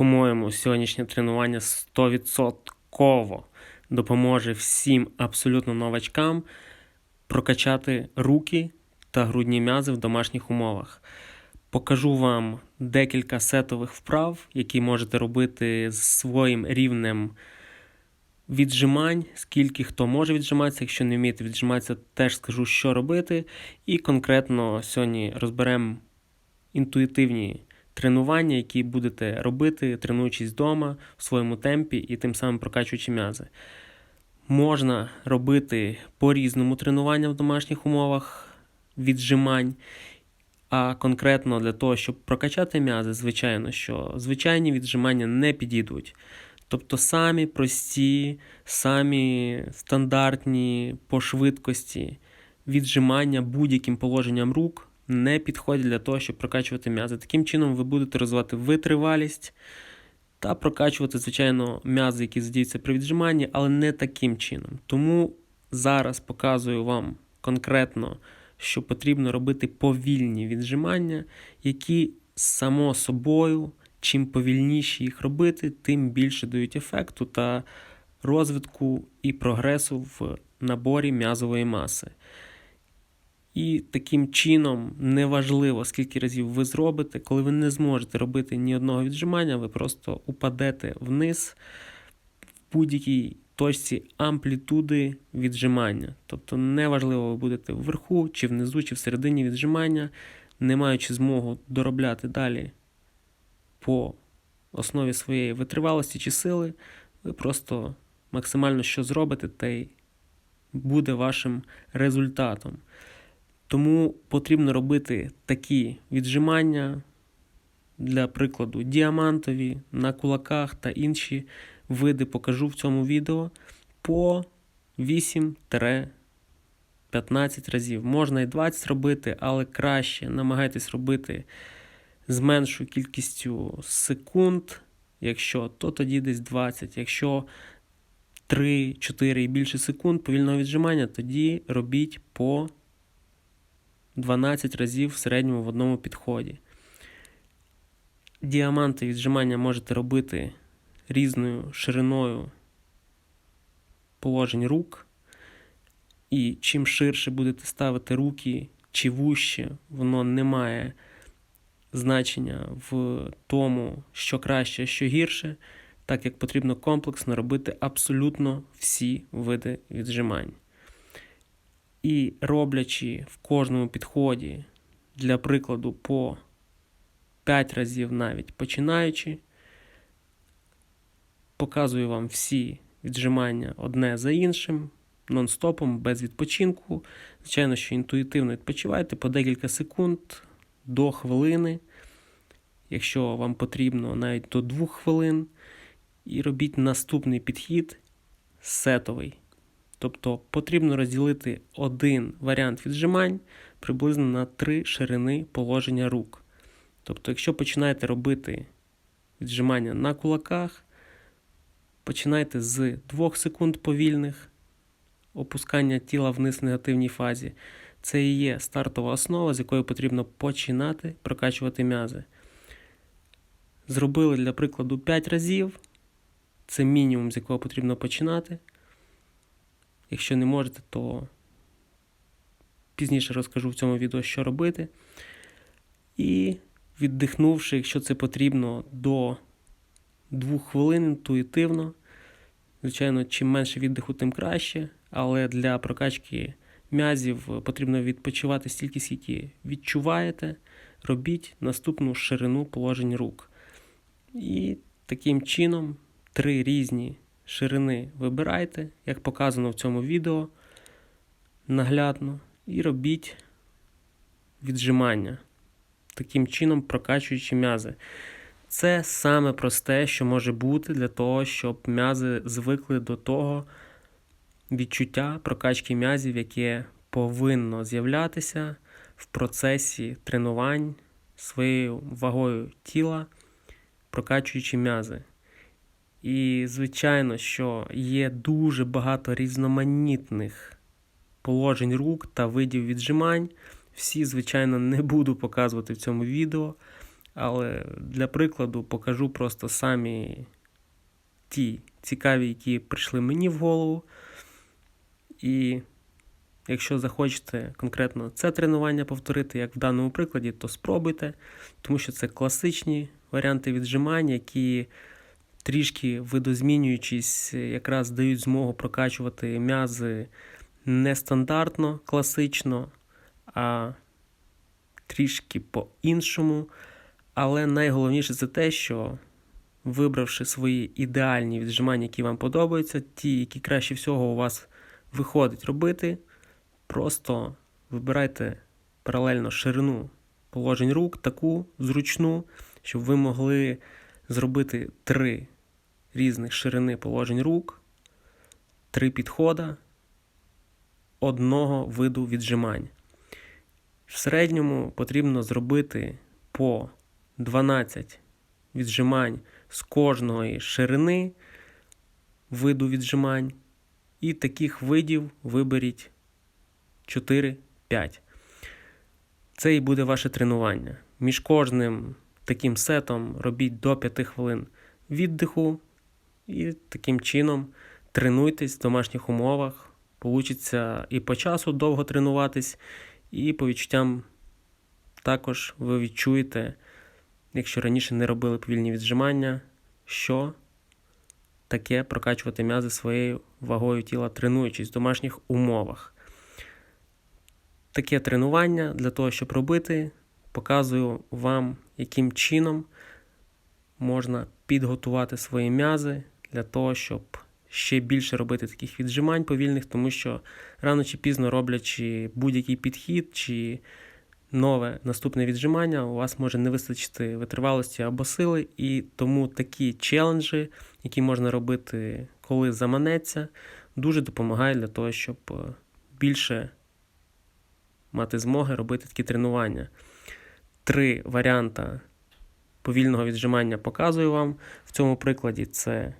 По-моєму, сьогоднішнє тренування 100% допоможе всім абсолютно новачкам прокачати руки та грудні м'язи в домашніх умовах. Покажу вам декілька сетових вправ, які можете робити з своїм рівнем віджимань, скільки хто може віджиматися, якщо не вмієте віджиматися, теж скажу, що робити. І конкретно сьогодні розберемо інтуїтивні тренування, які будете робити, тренуючись вдома в своєму темпі і тим самим прокачуючи м'язи. Можна робити по-різному тренування в домашніх умовах віджимань. А конкретно для того, щоб прокачати м'язи, звичайно, що звичайні віджимання не підійдуть. Тобто самі прості, самі стандартні по швидкості віджимання будь-яким положенням рук не підходять для того, щоб прокачувати м'язи. Таким чином, ви будете розвивати витривалість та прокачувати, звичайно, м'язи, які задіються при віджиманні, але не таким чином. Тому зараз показую вам конкретно, що потрібно робити повільні віджимання, які само собою. Чим повільніше їх робити, тим більше дають ефекту та розвитку і прогресу в наборі м'язової маси. І таким чином неважливо, скільки разів ви зробите, коли ви не зможете робити ні одного віджимання, ви просто упадете вниз в будь-якій точці амплітуди віджимання. Тобто неважливо, ви будете вверху, чи внизу, чи всередині віджимання, не маючи змогу доробляти далі по основі своєї витривалості чи сили, ви просто максимально що зробите, те й буде вашим результатом. Тому потрібно робити такі віджимання, для прикладу, діамантові на кулаках та інші види покажу в цьому відео по 8-15 разів. Можна і 20 робити, але краще намагайтесь робити з меншою кількістю секунд, якщо, то тоді десь 20. Якщо 3, 4 і більше секунд повільного віджимання, тоді робіть по 12 разів в середньому в одному підході. Діаманти віджимання можете робити різною шириною положень рук. І чим ширше будете ставити руки чи вуще, воно не має значення в тому, що краще, що гірше, так як потрібно комплексно робити абсолютно всі види віджимань. І роблячи в кожному підході, для прикладу, по 5 разів навіть починаючи, показую вам всі віджимання одне за іншим, нон-стопом, без відпочинку. Звичайно, що інтуїтивно відпочивайте по декілька секунд до хвилини, якщо вам потрібно навіть до 2 хвилин. І робіть наступний підхід сетовий. Тобто потрібно розділити один варіант віджимань приблизно на три ширини положення рук. Тобто, якщо починаєте робити віджимання на кулаках, починайте з 2 секунд повільних опускання тіла вниз в негативній фазі. Це і є стартова основа, з якої потрібно починати прокачувати м'язи. Зробили для прикладу 5 разів. Це мінімум, з якого потрібно починати. Якщо не можете, то пізніше розкажу в цьому відео, що робити. І віддихнувши, якщо це потрібно, до 2 хвилин інтуїтивно. Звичайно, чим менше віддиху, тим краще. Але для прокачки м'язів потрібно відпочивати стільки, скільки відчуваєте. Робіть наступну ширину положень рук. І таким чином три різні ширини вибирайте, як показано в цьому відео наглядно, і робіть віджимання, таким чином прокачуючи м'язи. Це саме просте, що може бути для того, щоб м'язи звикли до того відчуття прокачки м'язів, яке повинно з'являтися в процесі тренувань своєю вагою тіла, прокачуючи м'язи. І, звичайно, що є дуже багато різноманітних положень рук та видів віджимань. Всі, звичайно, не буду показувати в цьому відео, Але для прикладу покажу просто самі ті цікаві, які прийшли мені в голову. І якщо захочете конкретно це тренування повторити, як в даному прикладі, то спробуйте, тому що це класичні варіанти віджимань, які трішки видозмінюючись, якраз дають змогу прокачувати м'язи нестандартно, класично, а трішки по-іншому. Але найголовніше це те, що вибравши свої ідеальні віджимання, які вам подобаються, ті, які краще всього у вас виходить робити, просто вибирайте паралельно ширину положень рук, таку зручну, щоб ви могли зробити три різних ширини положень рук, три підхода одного виду віджимань. В середньому потрібно зробити по 12 віджимань з кожної ширини виду віджимань. І таких видів виберіть 4-5. Це і буде ваше тренування. Між кожним таким сетом робіть до 5 хвилин віддиху, і таким чином тренуйтесь в домашніх умовах. Получиться і по часу довго тренуватись, і по відчуттям також ви відчуєте, якщо раніше не робили повільні віджимання, що таке прокачувати м'язи своєю вагою тіла, тренуючись в домашніх умовах. Таке тренування для того, щоб робити, показую вам, яким чином можна підготувати свої м'язи для того, щоб ще більше робити таких віджимань повільних, тому що рано чи пізно роблячи будь-який підхід чи нове наступне віджимання, у вас може не вистачити витривалості або сили, і тому такі челенджі, які можна робити, коли заманеться, дуже допомагають для того, щоб е, більше мати змоги робити такі тренування. Три варіанти повільного віджимання показую вам. В цьому прикладі це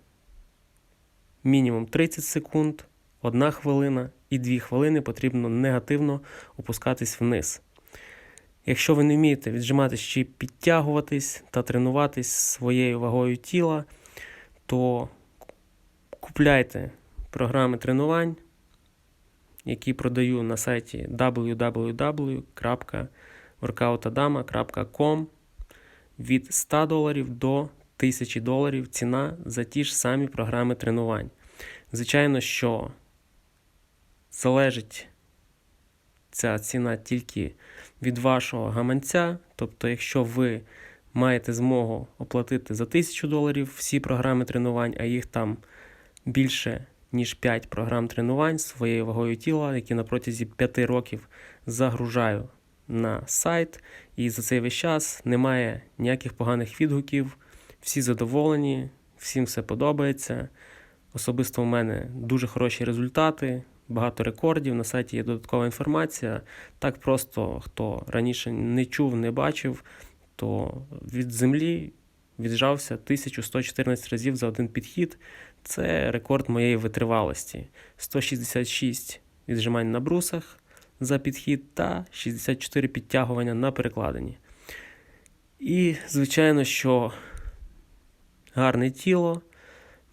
мінімум 30 секунд, 1 хвилина і 2 хвилини потрібно негативно опускатись вниз. Якщо ви не вмієте віджиматись чи підтягуватись та тренуватись своєю вагою тіла, то купляйте програми тренувань, які продаю на сайті www.workoutadama.com від 100 доларів до 1000 доларів ціна за ті ж самі програми тренувань. Звичайно, що залежить ця ціна тільки від вашого гаманця. Тобто, якщо ви маєте змогу оплатити за 1000 доларів всі програми тренувань, а їх там більше, ніж 5 програм тренувань своєю вагою тіла, які на протязі 5 років загружаю на сайт. І за цей весь час немає ніяких поганих відгуків. Всі задоволені, всім все подобається. Особисто у мене дуже хороші результати, багато рекордів. На сайті є додаткова інформація. Так просто хто раніше не чув, не бачив, то від землі віджався 1114 разів за один підхід. Це рекорд моєї витривалості. 166 віджимань на брусах за підхід та 64 підтягування на перекладині. І, звичайно, що гарне тіло,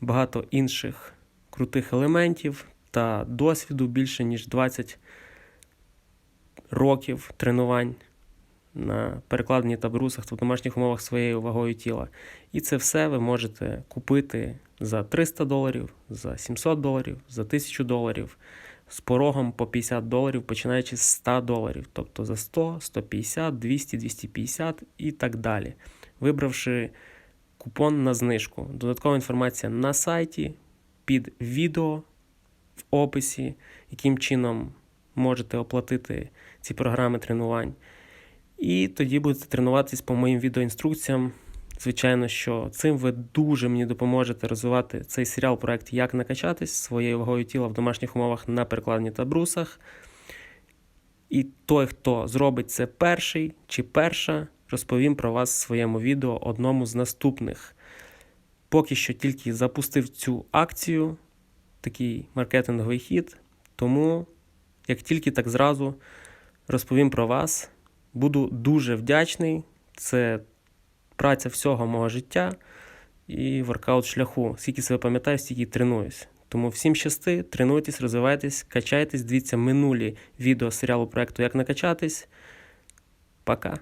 багато інших крутих елементів та досвіду більше, ніж 20 років тренувань на перекладенні та брусах та в домашніх умовах своєю вагою тіла. І це все ви можете купити за 300 доларів, за 700 доларів, за 1000 доларів. З порогом по 50 доларів, починаючи з 100 доларів, тобто за 100, 150, 200, 250 і так далі. Вибравши купон на знижку. Додаткова інформація на сайті, під відео в описі, яким чином можете оплатити ці програми тренувань. І тоді будете тренуватись по моїм відеоінструкціям. Звичайно, що цим ви дуже мені допоможете розвивати цей серіал проект Як накачатись своєю вагою тіла в домашніх умовах на перекладні та брусах. І той, хто зробить це перший чи перша, розповім про вас в своєму відео одному з наступних. Поки що тільки запустив цю акцію, такий маркетинговий хід. Тому, як тільки так зразу розповім про вас, буду дуже вдячний. Це праця всього мого життя і воркаут шляху. Скільки себе пам'ятаю, стільки тренуюсь. Тому всім щасти, тренуйтесь, розвивайтесь, качайтесь, дивіться минулі відео серіалу проекту Як накачатись. Пока.